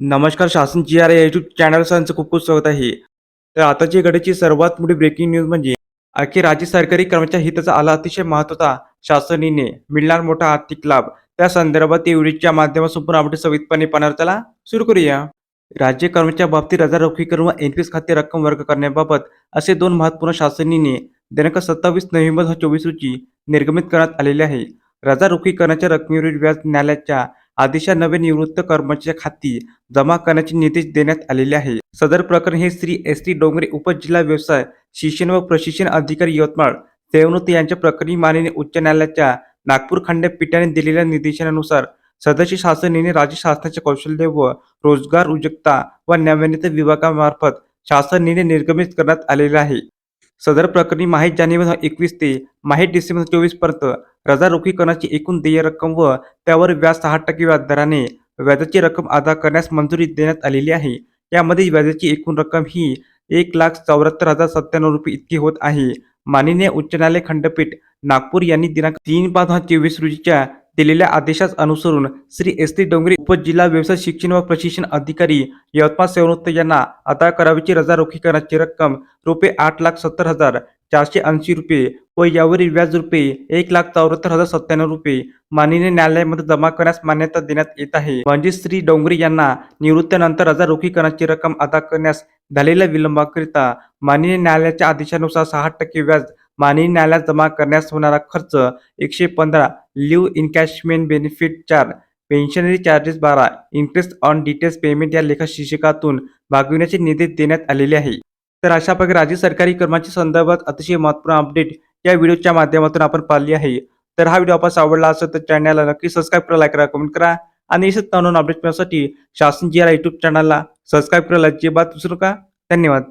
नमस्कार शासन G R या युट्यूब चॅनलचं खूप खूप स्वागत आहे. तर आताची घडीची सर्वात मोठी ब्रेकिंग न्यूज म्हणजे अखेर राज्य सरकारी कर्मचारी हिताचा आला अतिशय महत्त्वाचा शासनीने मिळणार मोठा आर्थिक लाभ. त्या संदर्भात या माध्यमातून संपूर्ण आपण सवितपणे पाहणार. त्याला सुरू करूया. राज्य कर्मचाऱ्या बाबतीत रजा रोखीकरण व एनपीएस खाते रक्कम वर्ग करण्याबाबत असे दोन महत्त्वपूर्ण शासनीने दिनांक सत्तावीस नोव्हेंबर हजार चोवीस रोजी निर्गमित करण्यात आलेले आहे. रजा रोखीकरणाच्या रकमेवरील व्याज न्यायालयाच्या आदेशा नवे निवृत्त कर्मचाऱ्या खाती जमा करण्याचे निर्देश देण्यात आलेले आहे. सदर प्रकरण हे श्री एस टी डोंगरे उपजिल्हा व्यवसाय शिक्षण व प्रशिक्षण अधिकारी यवतमाळ सेवनूत यांच्या प्रकरणी माननीय उच्च न्यायालयाच्या नागपूर खंडपीठाने दिलेल्या निर्देशानुसार सदस्य शासनाने राज्य शासनाच्या कौशल्य व रोजगार उद्योजकता व नाविन्यता विभागामार्फत शासनाने निर्गमित करण्यात आलेले आहे. सदर प्रकरणी माहीत जानेवारी एकवीस ते माहीत डिसेंबर चोवीसपर्यंत रजा रोखीकरणाची एकूण देय रक्कम व त्यावर व्याज सहा टक्के व्याज दराने व्याजाची रक्कम अदा करण्यास मंजुरी देण्यात आलेली आहे. यामध्ये व्याजाची एकूण रक्कम ही एक लाख चौऱ्याहत्तर हजार सत्त्याण्णव रुपये इतकी होत आहे. माननीय उच्च न्यायालय खंडपीठ नागपूर यांनी दिनांक तीन पाच हजार चोवीस रोजीच्या दिलेल्या आदेशास अनुसरून श्री एस टी डोंगरी उपजिल्हा व्यवसाय शिक्षण व प्रशिक्षण अधिकारी यवतमाळ सेवनोत्त यांना अदा करावीची रजा रोखीकरणाची रक्कम रुपये आठ लाख सत्तर हजार चारशे ऐंशी रुपये व यावरील व्याज रुपये एक लाख चौऱ्याहत्तर हजार सत्त्याण्णव रुपये माननीय न्यायालयामध्ये जमा करण्यास मान्यता देण्यात येत आहे. म्हणजे श्री डोंगरे यांना निवृत्तीनंतर रजा रोखीकरणाची रक्कम अदा करण्यास झालेल्या विलंबाकरिता माननीय न्यायालयाच्या आदेशानुसार सहा टक्के व्याज मानवी न्यायालयात जमा करण्यास होणारा खर्च एकशे पंधरा. लिव्ह इनकॅशमेंट बेनिफिट चार. पेन्शनरी चार्जेस बारा. इंटरेस्ट ऑन डिटेल्स पेमेंट या लेखा शीर्षकातून भागविण्याचे निर्देश देण्यात आलेले आहे. तर अशा प्रकारे राज्य सरकारी कर्माच्या संदर्भात अतिशय महत्त्वपूर्ण अपडेट या व्हिडिओच्या माध्यमातून आपण पाहिली आहे. तर हा व्हिडिओ आपण आवडला असेल तर चॅनलला नक्की सबस्क्राईब करा लाईक करा कमेंट करा आणि असेच नवीन अपडेट मिळण्यासाठी शासन जी यूट्यूब युट्यूब चॅनलला सबस्क्राईब करायला अजिबात विसरू का धन्यवाद.